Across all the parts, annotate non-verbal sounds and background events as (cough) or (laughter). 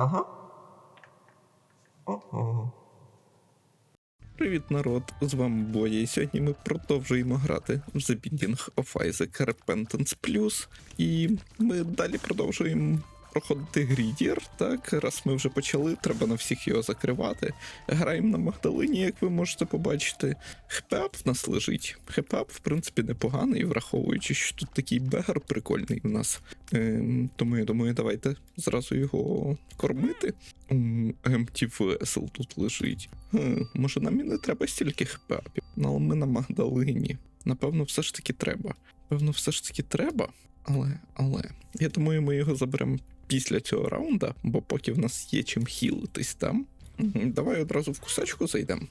Ага. Ого. Привіт, народ! З вами Боя, і сьогодні ми продовжуємо грати в The Binding of Isaac Repentance Plus. І ми далі продовжуємо проходити Грідір. Так, раз ми вже почали, треба на всіх його закривати. Граємо на Магдалині, як ви можете побачити. Хпап в нас лежить. Хпап, в принципі, непоганий, враховуючи, що тут такий бегар прикольний у нас. Ем, тому я думаю, давайте зразу його кормити. М, Empty Vessel тут лежить. Хм, може нам і не треба стільки хпапів, але ми на Магдалині. Напевно, все ж таки треба. Певно, все ж таки треба, але, але. Я думаю, ми його заберемо після цього раунда, бо поки в нас є чим хілитись там. Давай одразу в кусачку зайдемо.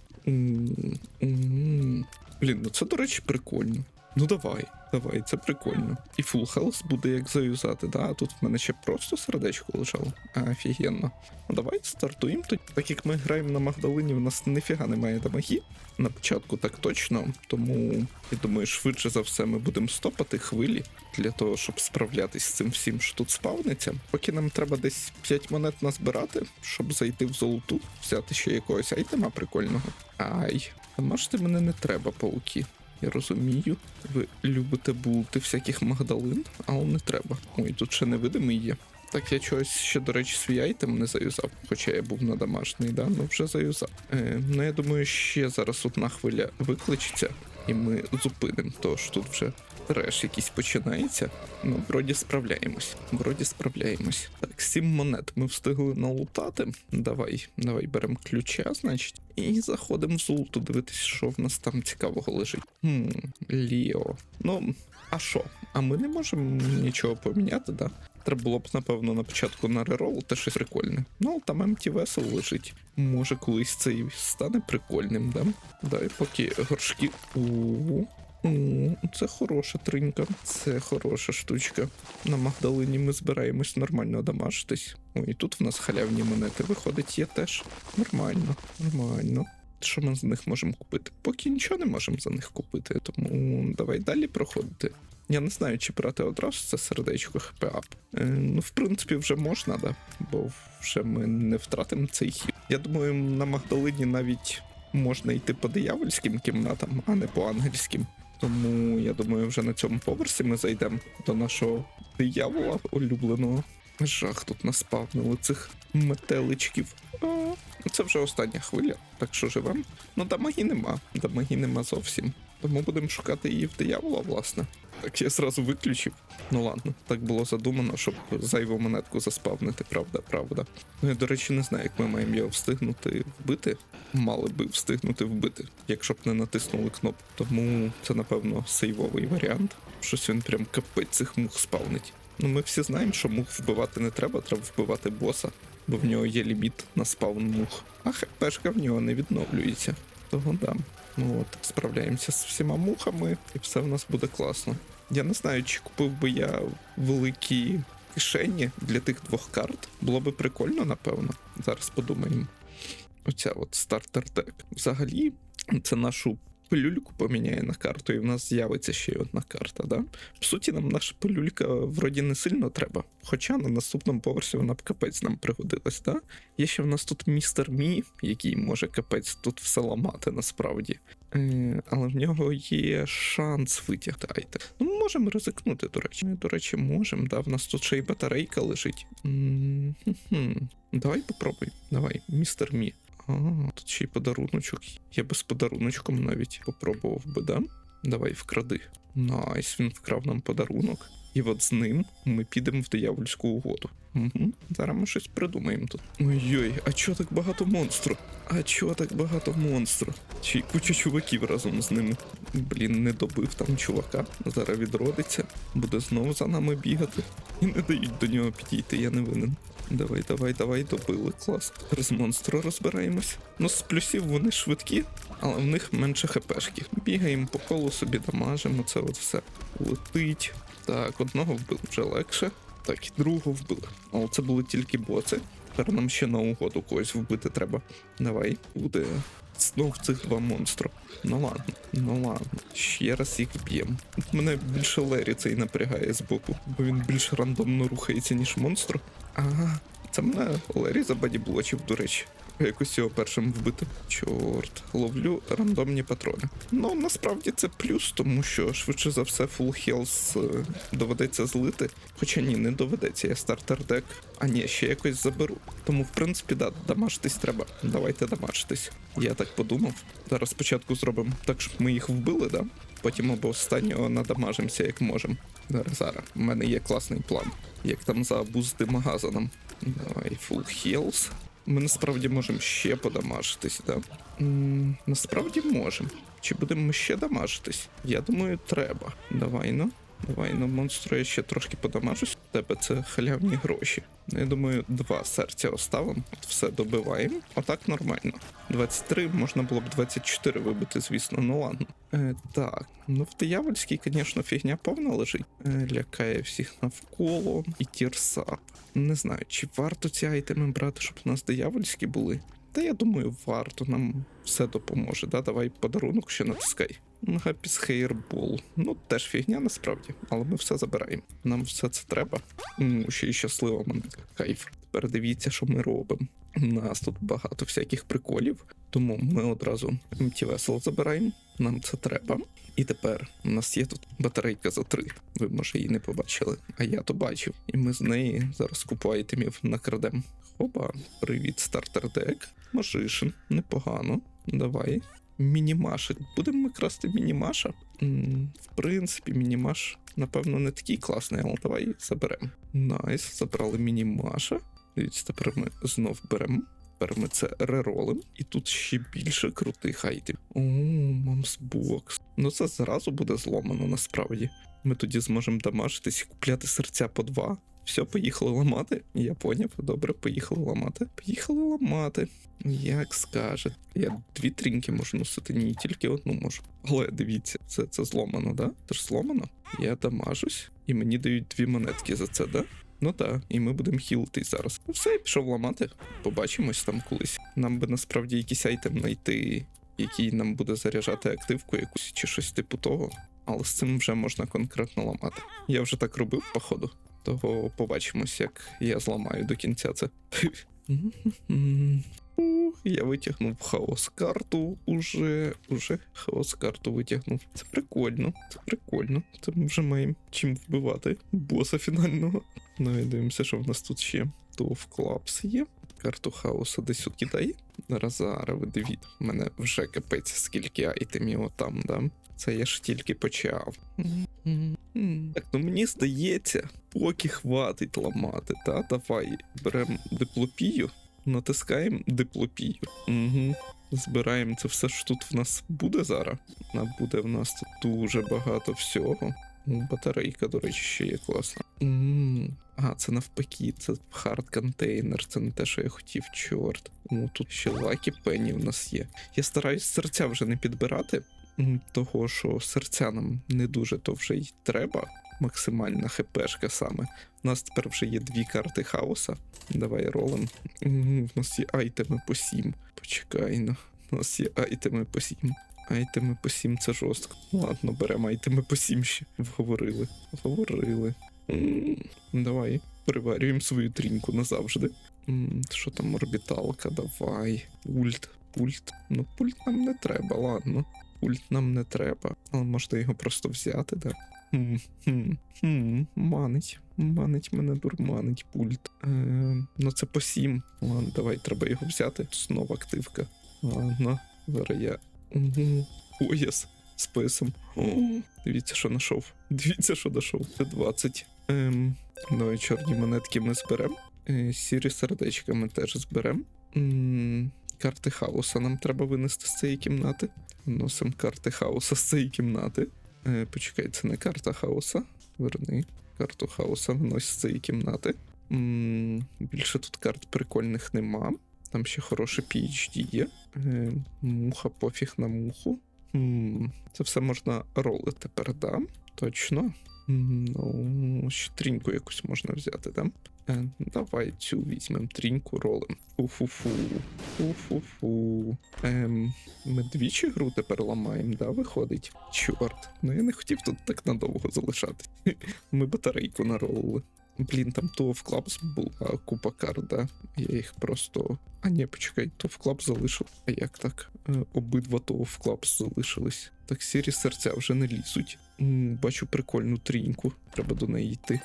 Блін, ну це, до речі, прикольно. Ну давай, давай, це прикольно. І full health буде як заюзати, да? Тут в мене ще просто сердечко лежало. Офігенно. Ну давай стартуємо тоді. Так як ми граємо на Магдалині, в нас ніфіга немає дамагі. На початку так точно, тому я думаю, швидше за все ми будемо стопати хвилі для того, щоб справлятись з цим всім, що тут спавниться. Поки нам треба десь 5 монет назбирати, щоб зайти в золоту, взяти ще якогось айтема прикольного. Ай, можете мене не треба, пауки. Я розумію, ви любите булти всяких магдалин, але не треба. Ой, тут ще невидимий є. Так, я чогось ще, до речі, свій айтем не заюзав, хоча я був на да? ну вже заюзав. Е, ну я думаю, ще зараз одна хвиля викличеться, і ми зупинимо, тож тут вже треш якийсь починається. Ну, вроді справляємось. Вроді справляємось. Так, сім монет ми встигли налутати. Давай, давай беремо ключа, значить, і заходимо в золото дивитись, що в нас там цікавого лежить. Хм, Ліо. Ну, а що? А ми не можемо нічого поміняти, да? Треба було б, напевно, на початку на рерол те щось прикольне. Ну, там MT весел лежить. Може, колись це і стане прикольним, да? Дай поки горшки. У. О, це хороша тринька, це хороша штучка. На Магдалині ми збираємось нормально дамажитись. О, і тут в нас халявні монети виходить, є теж. Нормально, нормально. Що ми з них можемо купити? Поки нічого не можемо за них купити, тому давай далі проходити. Я не знаю, чи брати одразу це сердечко хп-ап. Е, ну, в принципі, вже можна, да. Бо вже ми не втратимо цей хід. Я думаю, на Магдалині навіть можна йти по диявольським кімнатам, а не по ангельським. Тому я думаю, вже на цьому поверсі ми зайдемо до нашого диявола улюбленого. Жах тут наспавнили цих метеличків. А, це вже остання хвиля, так що живем. Ну, дамаги нема, дамаги нема зовсім. Тому будемо шукати її в диявола, власне. Так я зразу виключив. Ну ладно, так було задумано, щоб зайву монетку заспавнити, правда, правда. Ну я, до речі, не знаю, як ми маємо його встигнути вбити. Мали би встигнути вбити, якщо б не натиснули кнопку. Тому це, напевно, сейвовий варіант. Щось він прям капець цих мух спавнить. Ну, ми всі знаємо, що мух вбивати не треба, треба вбивати боса, бо в нього є ліміт на спавн мух. А хпшка в нього не відновлюється. Того дам. Ну от, справляємося з всіма мухами, і все в нас буде класно. Я не знаю, чи купив би я великі кишені для тих двох карт. Було би прикольно, напевно. Зараз подумаємо. Оця от стартер дек. Взагалі, це нашу пилюльку поміняє на карту, і в нас з'явиться ще й одна карта, да? В суті, нам наша пилюлька вроді не сильно треба. Хоча на наступному поверсі вона б капець нам пригодилась, да? Є ще в нас тут містер Мі, який може капець тут все ламати насправді. Е, але в нього є шанс витягти айтем. Ну, ми можемо ризикнути, до речі. До речі, можемо, да. В нас тут ще й батарейка лежить. М, хм-хм. Давай попробуй. Давай, містер Мі. А, тут ще й подаруночок. Я без подаруночком навіть попробував би, да? Давай вкради. Найс, він вкрав нам подарунок. І от з ним ми підемо в диявольську угоду. Угу. Зараз ми щось придумаємо тут. Ой-ой, а чого так багато монстру? А чого так багато монстру? Чи куча чуваків разом з ними. Блін, не добив там чувака. Зараз відродиться, буде знову за нами бігати. І не дають до нього підійти, я не винен. Давай, давай, давай, добили, клас. З монстра розбираємось. Ну, з плюсів вони швидкі, але в них менше хпшки. Бігаємо по колу собі дамажимо, це от все летить. Так, одного вбили вже легше. Так, і другого вбили. Але це були тільки боци. Тепер нам ще на угоду когось вбити треба. Давай, буде знов цих два монстра. Ну ладно, ну ладно. Ще раз їх б'ємо. Мене більше Лері цей напрягає з боку, бо він більш рандомно рухається, ніж монстр. Ага, Це мене Лері забадіблочив, до речі. Якось його першим вбити. Чорт, ловлю рандомні патрони. Ну, насправді це плюс, тому що швидше за все Health е, доведеться злити. Хоча ні, не доведеться, я стартер дек. А ні, ще якось заберу. Тому, в принципі, да, дамажитись треба. Давайте дамажитись. Я так подумав. Зараз спочатку зробимо так, щоб ми їх вбили, да? Потім або останнього надамажимося, як можемо. Зараз, зараз. У мене є класний план. Як там забузити магазином. Давай, full heals. Ми насправді можемо ще подамажитись, да? Насправді можемо. Чи будемо ще дамажитись? Я думаю, треба. Давай ну. Давай ну, монстру я ще трошки подамажусь. У тебе це халявні гроші. Я думаю, два серця оставимо. Все добиваємо. Отак нормально. 23 можна було б 24 вибити, звісно, ну ладно. Е, так, ну в диявольській, звісно, фігня повна лежить. Е, лякає всіх навколо і тірсап. Не знаю, чи варто ці айтеми брати, щоб у нас диявольські були. Та я думаю, варто, нам все допоможе. Да? Давай подарунок ще натискай. Гапіс хейрбол. Ну, теж фігня насправді, але ми все забираємо. Нам все це треба. М, ще й щаслива монетка. Кайф. Тепер дивіться, що ми робимо. У нас тут багато всяких приколів, тому ми одразу Vessel забираємо. Нам це треба. І тепер у нас є тут батарейка за три. Ви може її не побачили, а я то бачив. І ми з неї зараз купу айтемів накрадемо. Опа, привіт, стартер дек. Можишин, непогано. Давай. Мінімашик. Будемо ми красти мінімаша? В принципі, мінімаш, напевно, не такий класний, але давай заберемо. Найс, забрали мінімаша. Дивіться, тепер ми знов беремо. Тепер ми це реролим. І тут ще більше крутих айтемів. О, мамсбокс. Ну це зразу буде зломано насправді. Ми тоді зможемо дамажитись і купляти серця по два. Все, поїхали ламати. Я поняв. Добре, поїхали ламати. Поїхали ламати. Як скаже. Я дві трінки можу носити, ні, тільки одну можу. Але дивіться, це, це зломано, да? Це ж зломано. Я дамажусь, і мені дають дві монетки за це, да? Ну так, і ми будемо хілитись зараз. Ну все, я пішов ламати. Побачимось там колись. Нам би насправді якийсь айтем знайти, який нам буде заряджати активку якусь чи щось типу того. Але з цим вже можна конкретно ламати. Я вже так робив, походу. Того побачимось, як я зламаю до кінця це. Я витягнув хаос карту уже. Уже хаос карту витягнув. Це прикольно, це прикольно. Це ми вже маємо чим вбивати боса фінального. Ну і дивимося, що в нас тут ще. То в клапс є. Карту хаоса десь тут кидає. Зараз ви дивіться. У мене вже капець, скільки айтемів отам, да? Це я ж тільки почав. Так, ну мені здається, поки хватить ламати, та давай беремо диплопію, натискаємо диплопію. Угу. Збираємо це все, що тут в нас буде зараз. А буде в нас тут дуже багато всього. Ну, Батарейка, до речі, ще є класна. м А, це навпаки, це хард контейнер, це не те, що я хотів, чорт. Ну тут ще лакі пені в нас є. Я стараюсь серця вже не підбирати, того що серця нам не дуже то вже й треба. Максимальна хпшка саме. У нас тепер вже є дві карти хаоса. Давай ролим. М, В нас є айтеми по 7. Почекай ну. У нас є айтеми по 7. Айтеми по 7 це жорстко. Ладно, беремо айтеми по 7 ще. Вговорили. Вговорили. Давай, приварюємо свою тріньку назавжди. Що там орбіталка? Давай. Пульт. Пульт. Ну, пульт нам не треба, ладно. Пульт нам не треба, але можна його просто взяти, да? Хм, хм, хм, манить. Манить мене дурманить пульт. Е, ну це по 7. Ладно, давай, треба його взяти. Знову активка. Ладно, зараз я. Пояс з писом. Дивіться, що знайшов. Дивіться, що знайшов. Це 20. Ем, давай чорні монетки ми зберемо. Е, сірі сердечка ми теж зберемо. Карти хаоса нам треба винести з цієї кімнати. Носимо карти хаоса з цієї кімнати. Е, почекай, це не карта хаоса. Верни. Карту хаоса винось з цієї кімнати. М, більше тут карт прикольних нема. Там ще хороше PhD є. Е, муха, пофіг на муху. М, це все можна роли тепер, да? Точно. Ну, ще тріньку якусь можна взяти, да? Е, давай цю візьмемо тріньку ролем. Фу-фу-фу. Фу-фу-фу. Ем, ми двічі гру тепер ламаємо, да, виходить? Чорт. Ну я не хотів тут так надовго залишати. (laughs) Ми батарейку наролили. Блін, там то в Clubs була купа карт, да? Я їх просто. А ні, почекай, то в Clubs залишив. А як так? Е, обидва то в Clubs залишились. Так сірі серця вже не лізуть. Бачу прикольну тріньку. Треба до неї йти.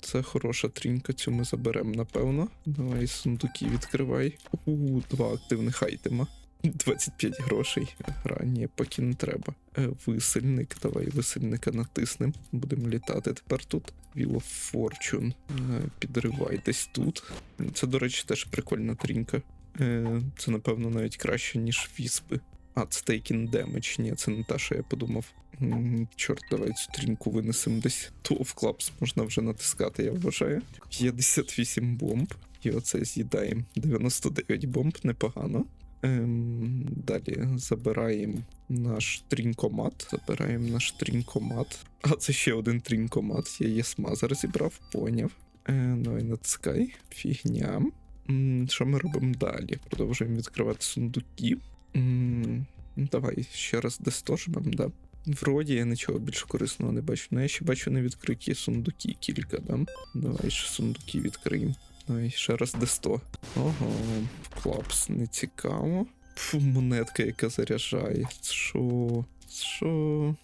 Це хороша трінька, цю ми заберемо, напевно. Давай сундуки відкривай. У, два активних айтема. 25 грошей. Гра, ні, поки не треба. Е, висельник, давай висельника натиснем. Будемо літати тепер тут. Wheel of Fortune. Е, підривай десь тут. Це, до речі, теж прикольна трінька. Е, це, напевно, навіть краще, ніж віспи. А, це Taking. Ні, це не та, що я подумав. Чорт, давай цю тріньку винесемо десь. То в клапс можна вже натискати, я вважаю. 58 бомб. І оце з'їдаємо. 99 бомб, непогано. Ем, далі забираємо наш трінкомат. Забираємо наш трінкомат. А це ще один трінкомат. Я єсмазер зібрав, поняв. Е, давай натискай. Фігня. Що ми робимо далі? Продовжуємо відкривати сундуки. Ну, давай ще раз дестожмем, да. Вроді я нічого більш корисного не бачу. Ну я ще бачу невідкриті сундуки кілька, да? Давай ще сундуки відкриємо. Давай ще раз де 100. Ого, клапс, не цікаво. Фу, монетка, яка заряджає. Що? Що?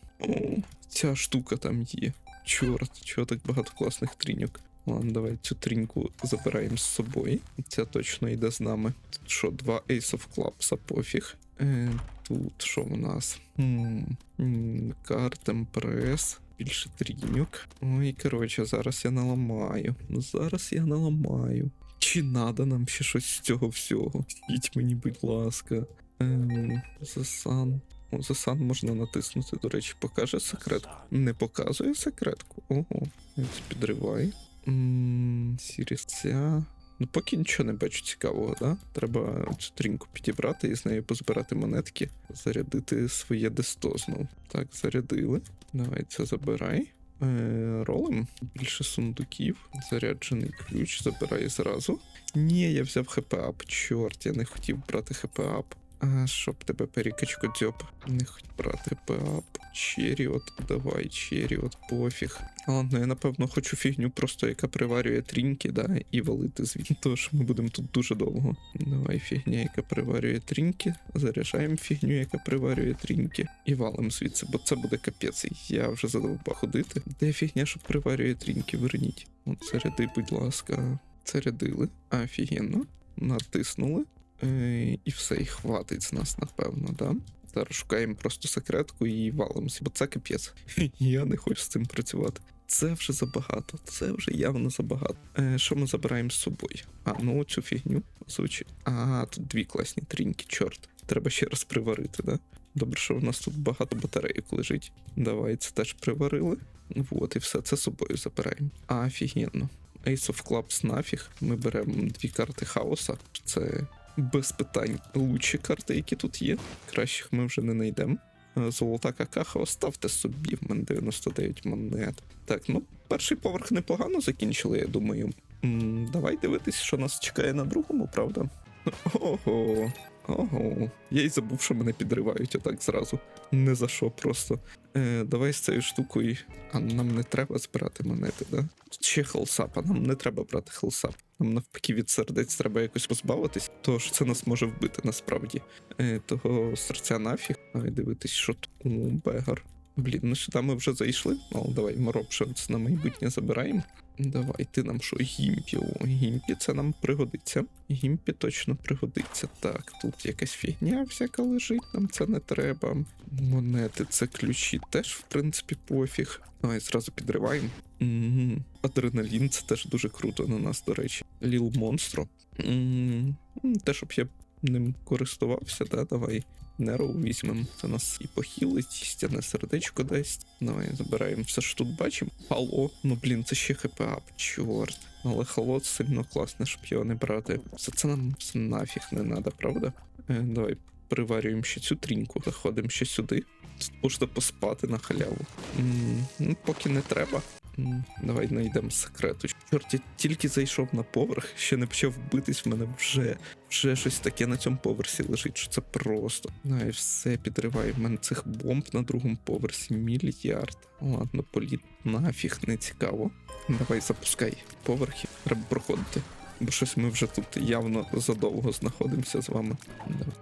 Ця штука там є. Чорт, чого так багато класних тріньок. Ладно, давай цю тріньку забираємо з собою. Ця точно йде з нами. Тут що, два Ace of Clubs, пофіг. Е, тут що у нас? Картем прес. Більше тріньок. Ой, коротше, зараз я наламаю. Зараз я наламаю. Чи надо нам ще щось з цього всього? Скажіть мені, будь ласка. Ем, Засан. О, Засан можна натиснути, до речі, покаже секретку. Не показує секретку. Ого. Підривай. Сірісця. Ну, поки нічого не бачу цікавого, да? Треба цю тріньку підібрати і з нею позбирати монетки, зарядити своє десто знов. Так, зарядили. Давай це забирай. Е, ролим. Більше сундуків. Заряджений ключ. Забирай зразу. Ні, я взяв хп-ап. Чорт, я не хотів брати хп-ап. А, щоб тебе перікачко дзьоб. Не хотів брати хп-ап. Черіот, давай, черіот, пофіг. Ладно, я напевно хочу фігню, просто яка приварює тріньки, да, і валити звідти. Тож ми будемо тут дуже довго. Давай фігня, яка приварює тріньки. Заряджаємо фігню, яка приварює тріньки. І валим звідси, бо це буде капець. Я вже задовбав ходити. Де фігня, що приварює тріньки, верніть. От заряди, будь ласка. Зарядили. Офігенно. Натиснули. Е, і все, і хватить з нас, напевно, да? Зараз шукаємо просто секретку і валимося, бо це капець. (laughs) Я не хочу з цим працювати. Це вже забагато, це вже явно забагато. Е, що ми забираємо з собою? А, ну цю фігню звучить. А, тут дві класні тріньки, чорт. Треба ще раз приварити, да? Добре, що в нас тут багато батарейок лежить. Давай це теж приварили. Вот, і все це з собою забираємо. А, офігенно. Ace of Clubs нафіг. Ми беремо дві карти хаоса. Це без питань лучші карти, які тут є. Кращих ми вже не знайдемо. Е, Золота какаха оставте собі, в мене 99 монет. Так, ну перший поверх непогано закінчили, я думаю. М, давай дивитись, що нас чекає на другому, правда? (laughs) Ого. Ого. Я й забув, що мене підривають отак зразу. Не за що просто. Е, давай з цією штукою. А нам не треба збирати монети, да? Ще хелсап, а нам не треба брати хелсап. Нам навпаки від сердець треба якось позбавитись, тому що це нас може вбити насправді. Е, того серця нафіг. Давай дивитись, що тут. О, бегар. Блін, ну сюди ми вже зайшли. Ну, давай моропшенц на майбутнє забираємо. Давай, ти нам що, гімпі? О, гімпі, це нам пригодиться. Гімпі точно пригодиться. Так, тут якась фігня всяка лежить, нам це не треба. Монети, це ключі, теж, в принципі, пофіг. Давай зразу підриваємо. Угу. Адреналін, це теж дуже круто на нас, до речі. Ліл Монстро. Те, щоб я ним користувався, да, давай. Неро візьмемо. Це нас і похилить, стяне сердечко дасть. Давай забираємо все, що тут бачимо. Хало. Ну блін, це ще хп-ап, чорт. Але холод сильно класне, щоб його не брати. Все це нам все нафіг не треба, правда? Е, давай приварюємо ще цю тріньку. Заходимо ще сюди. Тут можна поспати на халяву. М, ну, поки не треба. Давай знайдемо секрету. Чорт, я тільки зайшов на поверх, ще не почав битись, в мене вже, вже щось таке на цьому поверсі лежить, що це просто. Ну все підриває. В мене цих бомб на другому поверсі мільярд. Ладно, політ нафіг не цікаво. Давай запускай поверхи, треба проходити. Бо щось ми вже тут явно задовго знаходимося з вами.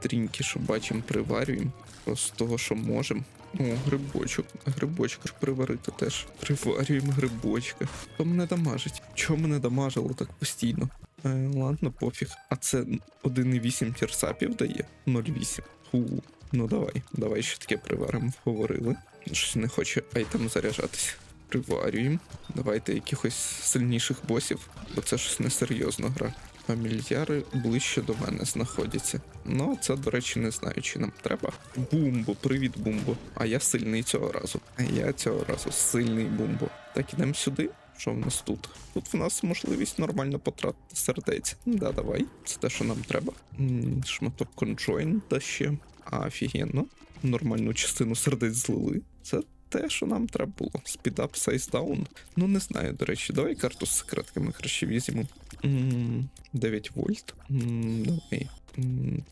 Тріньки, що бачимо, приварюємо. Просто того, що можемо. О, грибочок. Грибочка ж приварити теж. Приварюємо грибочка. Хто мене дамажить? Чого мене дамажило так постійно? Е, ладно, пофіг. А це 1,8 тірсапів дає? 0,8. Ху. Ну давай, давай ще таке приваримо, говорили. Щось не хоче айтем заряджатися. Приварюємо. Давайте якихось сильніших босів, бо це щось несерйозно гра. Фамільяри ближче до мене знаходяться. Ну, це, до речі, не знаю, чи нам треба. Бумбо, привіт, бумбо. А я сильний цього разу. А я цього разу сильний бумбо. Так, ідемо сюди. Що в нас тут? Тут в нас можливість нормально потратити сердець. Да, давай. Це те, що нам треба. М, Шматок конджойн та ще. Офігенно. Нормальну частину сердець злили. Це те, що нам треба було. Спідап сайз даун. Ну не знаю, до речі, давай карту з секретками краще візьмемо. 9 вольт. Давай.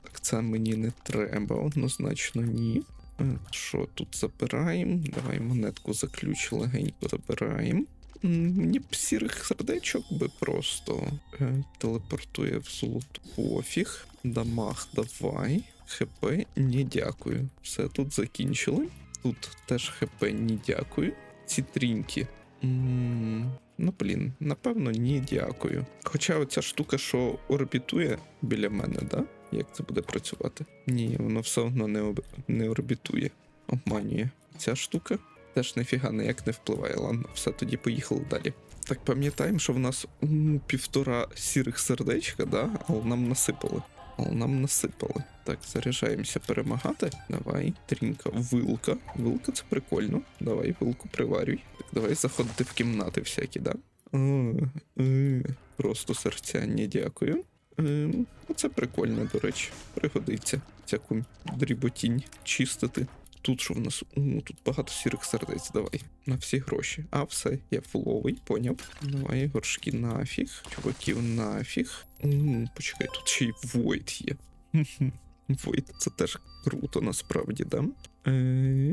Так це мені не треба, однозначно ні. Е, Що тут забираємо? Давай монетку за ключ легенько забираємо. Мені б сірих сердечок би просто е, телепортує в золоту пофіг. Дамаг давай. ХП не дякую. Все тут закінчили. Тут теж ХП не дякую. Ці тріньки. м, Ну, блін, напевно, ні, дякую. Хоча оця штука, що орбітує біля мене, да? Як це буде працювати? Ні, воно все одно не, об... не орбітує, обманює. Ця штука теж ніфіга ніяк не впливає. Ладно, все тоді поїхали далі. Так пам'ятаємо, що в нас м, півтора сірих сердечка, да? але нам насипали. Але нам насипали. Так, заряджаємося перемагати. Давай, трінка, вилка. Вилка це прикольно. Давай, вилку приварюй. Так, давай заходити в кімнати всякі, да? О, е, просто серця, не дякую. Е, Це прикольно, до речі. Пригодиться всяку дріботінь чистити. Тут що в нас? У, тут багато сірих сердець, давай. На всі гроші. А, все, я фуловий, поняв. Давай, горшки нафіг. Чуваків нафіг. М, Почекай, тут ще й Войт є. (laughs) Войт, це теж круто, насправді, да? Е,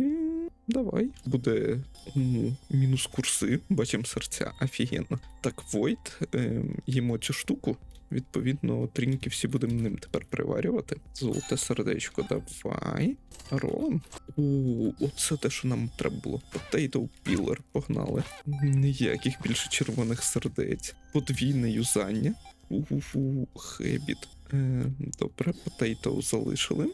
Давай, буде м, мінус курси, бачимо серця, офігенно. Так, Войт, е, їмо цю штуку. Відповідно, тріньки всі будемо ним тепер приварювати. Золоте сердечко, давай. Ролом. О, оце те, що нам треба було. Potato Pillar, погнали. Ніяких більше червоних сердець. Подвійне юзання. Уфу, хебіт. Е, добре, Potato залишили.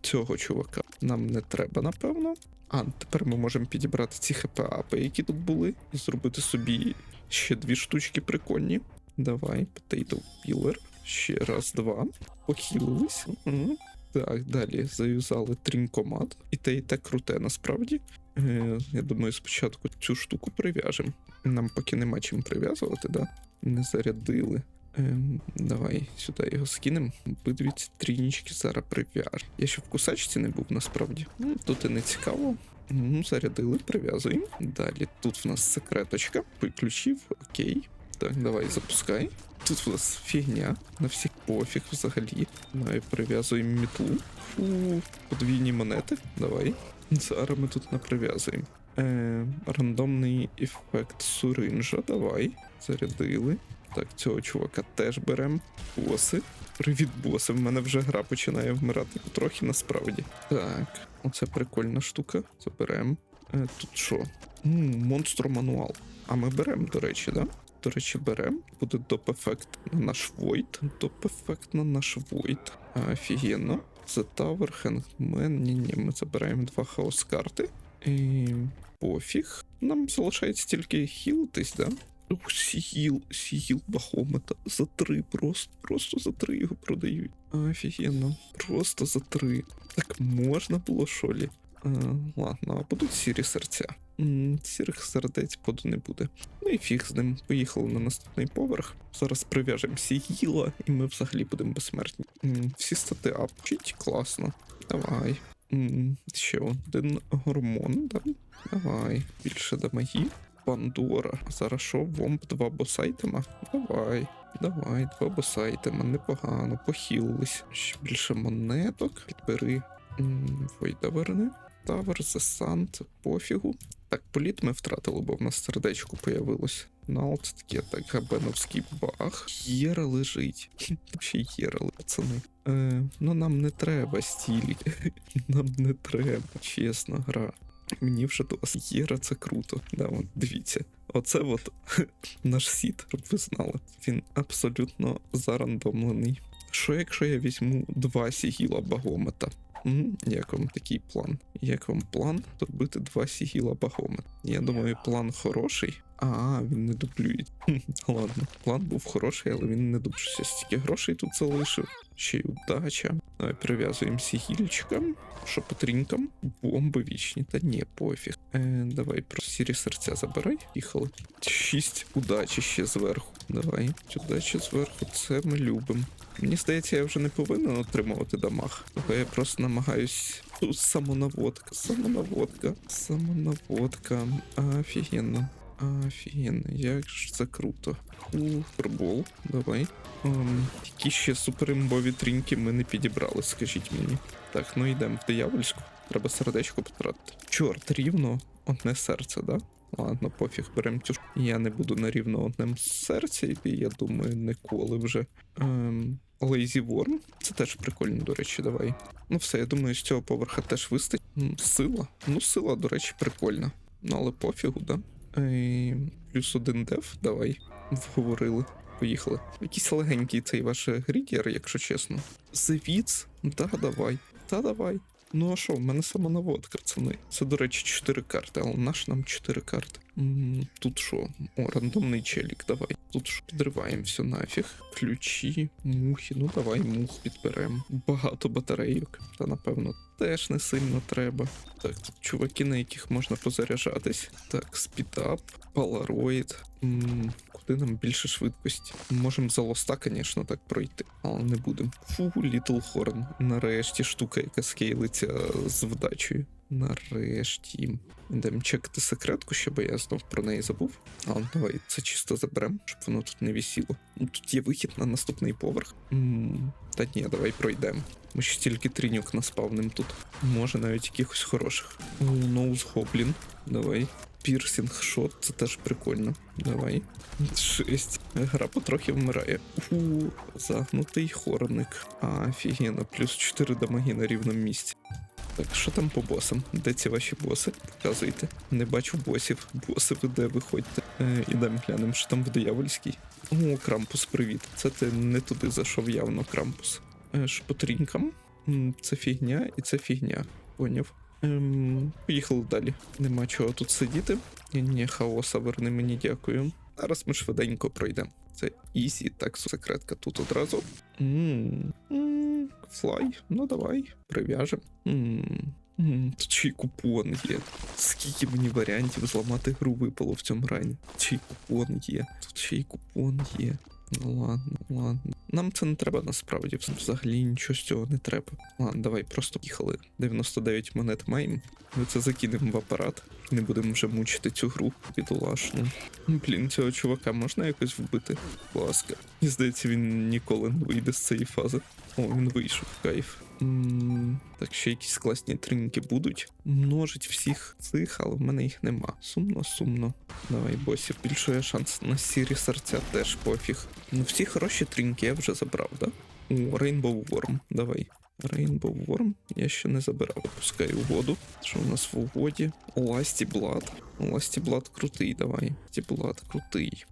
Цього чувака нам не треба, напевно. А, тепер ми можемо підібрати ці хп-апи, які тут були, і зробити собі ще дві штучки прикольні. Давай, Potato Pillar. Ще раз, два. Похилились. Мгм. Так, далі заюзали трінкомат. І те, і те круте насправді. Е, я думаю, спочатку цю штуку прив'яжемо. Нам поки нема чим прив'язувати, да? Не зарядили. Ем, давай сюди його скинемо. Обидві ці трінічки зараз прив'яж. Я ще в кусачці не був насправді. Ну, тут і не цікаво. Ну, зарядили, прив'язуємо. Далі тут в нас секреточка. Ключів, окей. Так, давай запускай. Тут у нас фігня, на всіх пофіг взагалі. Давай прив'язуємо мітлу. Фу, подвійні монети. Давай. Зараз ми тут наприв'язуємо. Е, рандомний ефект суринжа. Давай. Зарядили. Так, цього чувака теж беремо. Боси. Привіт, боси. В мене вже гра починає вмирати потрохи насправді. Так, оце прикольна штука. Заберемо. Е, тут що? Монстр мануал. А ми беремо, до речі, да? До речі, беремо. Буде доп-ефект на наш Void. Доп-ефект на наш Void. Офігенно. The Tower, Hangman. Ні-ні, ми забираємо два хаос карти. І пофіг. Нам залишається тільки хілитись, да? Ух, Сігіл, сігіл Бахомета. За три, просто, просто за три його продають. Офігенно. Просто за три. Так можна було, що лі? Е, ладно, а будуть сірі серця. Сірих сердець поду не буде. Ну і фіг з ним. Поїхали на наступний поверх. Зараз прив'яжемо сігіла, і ми взагалі будемо безсмертні. Всі стати ап. Класно. Давай. Ще один гормон, да? Давай. Більше дамагів. Пандора. Зараз що, вомп два босайтема? Давай. Давай, два босайтема, непогано, похилились. Ще більше монеток. Підбери Войда верни. Тавер, Зесант, пофігу. Так, політ ми втратили, бо в нас сердечко появилось. Налт, таке так, габеновський баг. Єра лежить. (laughs) Ще Єра, пацани. Е, ну нам не треба стілі. (laughs) Нам не треба, чесно, гра. Мені вже до Єра, це круто. Да, от, дивіться. Оце от (laughs) наш сіт, щоб ви знали. Він абсолютно зарандомлений. Що якщо я візьму два сігіла багомета? М, Як вам такий план? Як вам план зробити два сігіла багомет? Я думаю, план хороший. А, він не дублює. (laughs) Ладно, план був хороший, але він не дублюється. Стільки грошей тут залишив. Ще й удача. Давай прив'язуємо сігільчикам. Що по? Бомби вічні. Та ні, пофіг. Е, давай про сірі серця забирай. Їхали. Шість удачі ще зверху. Давай. Удачі зверху, це ми любимо. Мені здається, я вже не повинен отримувати дамаг. Того я просто намагаюсь. Самонаводка, самонаводка, самонаводка. Офігенно. Офігенно, як ж це круто. У, фурбол, давай. Ем, які ще суперимбові трінки ми не підібрали, скажіть мені. Так, ну йдемо в диявольську. Треба сердечко потратити. Чорт, рівно одне серце, да? Ладно, пофіг, берем цю. Я не буду на рівно одним серці, і я думаю, ніколи вже. Ем, Lazy Worm. Це теж прикольно, до речі, давай. Ну все, я думаю, з цього поверха теж вистачить. Сила. Ну, сила, до речі, прикольна. Ну, але пофігу, да? Ей, плюс один деф, давай. Вговорили. Поїхали. Якийсь легенький цей ваш грідір, якщо чесно. Зевіц? Да, давай. Та давай. Ну а що, в мене самонаводка, пацани. Це, до речі, 4 карти, але наш нам 4 карти. Тут що? О, рандомний челік, давай. Тут що? Підриваємо все нафіг. Ключі, мухи. Ну давай мух підберемо. Багато батарейок. Та напевно теж не сильно треба. Так, тут чуваки, на яких можна позаряджатись. Так, спідап, палароїд. Куди нам більше швидкості? Можемо за лоста, звісно, так пройти, але не будемо. Фу, Літл Хорн. Нарешті штука, яка скейлиться з вдачею. Нарешті. Йдемо чекати секретку, ще бо я знов про неї забув. Але давай це чисто заберемо, щоб воно тут не висіло. Ну, тут є вихід на наступний поверх. м та ні, давай пройдемо. Ми ще стільки трінюк наспавним тут. Може навіть якихось хороших. Ноуз Гоблін. Давай. Пірсінг шот, це теж прикольно. Давай. Шесть. Гра потрохи вмирає. У, загнутий хорник. Офігенно, плюс 4 дамаги на рівному місці. Так, що там по босам? Де ці ваші боси? Показуйте. Не бачу босів. Боси ви де виходьте. Е, ідемо глянемо, що там в диявольській. О, Крампус, привіт. Це ти не туди зайшов явно, Крампус. Е, що по трінкам? М, Це фігня і це фігня. Поняв. Ем, поїхали далі. Нема чого тут сидіти. Ні, ні, хаоса, верни мені дякую. Зараз ми швиденько пройдемо. Це ізі, так, секретка тут одразу. М, Флай, ну давай, прив'яжем. М, м, Тут ще й купон є. Скільки мені варіантів зламати гру випало в цьому рані. Ще й купон є. Тут ще й купон є. Ну ладно, ладно. Нам це не треба насправді. Взагалі нічого з цього не треба. Ладно, давай просто їхали. 99 монет маємо. Ми це закинемо в апарат. Не будемо вже мучити цю гру бідолашну. Блін, цього чувака можна якось вбити? Будь ласка. Мені здається, він ніколи не вийде з цієї фази. О, він вийшов, кайф. Так ще якісь класні тринки будуть. Множить всіх цих, але в мене їх нема. Сумно, сумно. Давай, босів, більшує шанс на сірі серця теж пофіг. Ну, всі хороші тринки я вже забрав, да? О, Rainbow Worm, давай. Rainbow Worm я ще не забирав. Опускаю воду. Що у нас в угоді? Ласті Блад. Ласті Блад крутий, давай. Ласті Блад крутий.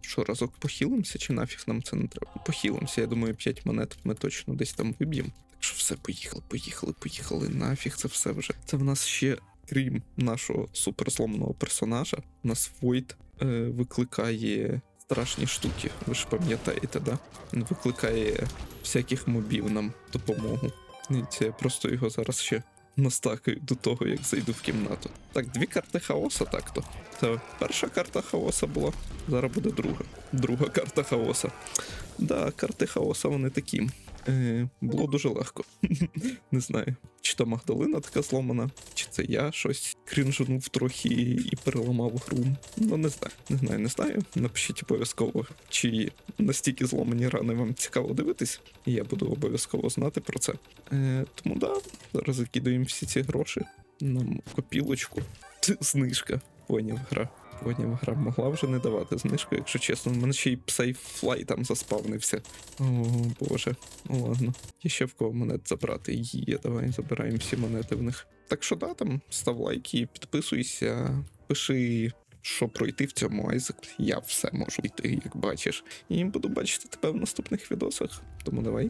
Що, разок похилимося, чи нафіг нам це не треба? Похилимося, я думаю, 5 монет ми точно десь там виб'ємо. Що все, поїхали, поїхали, поїхали. Нафіг це все вже. Це в нас ще, крім нашого суперзломного персонажа, у нас Войт е, викликає страшні штуки. Ви ж пам'ятаєте, да? Він викликає всяких мобів нам допомогу. І це я просто його зараз ще настакаю до того, як зайду в кімнату. Так, дві карти хаоса так-то. Це перша карта хаоса була, зараз буде друга. Друга карта хаоса. Да, карти хаоса вони такі. Е, було дуже легко. (laughs) Не знаю, чи то Магдалина така зломана, чи це я щось крінжунув трохи і переламав гру. Ну, не знаю, не знаю, не знаю. Напишіть обов'язково, чи настільки зломані рани вам цікаво дивитись. І я буду обов'язково знати про це. Е, тому да, зараз закидуємо всі ці гроші на копілочку. (laughs) Знижка. Поняв гра. Поняв гра могла вже не давати знижку, якщо чесно. У мене ще й псайфлай там заспавнився. О, боже. Ну ладно. Є ще в кого монет забрати. Є, давай забираємо всі монети в них. Так що да, там став лайки, підписуйся, пиши. Що пройти в цьому Айзек, я все можу йти, як бачиш. І буду бачити тебе в наступних відосах. Тому давай,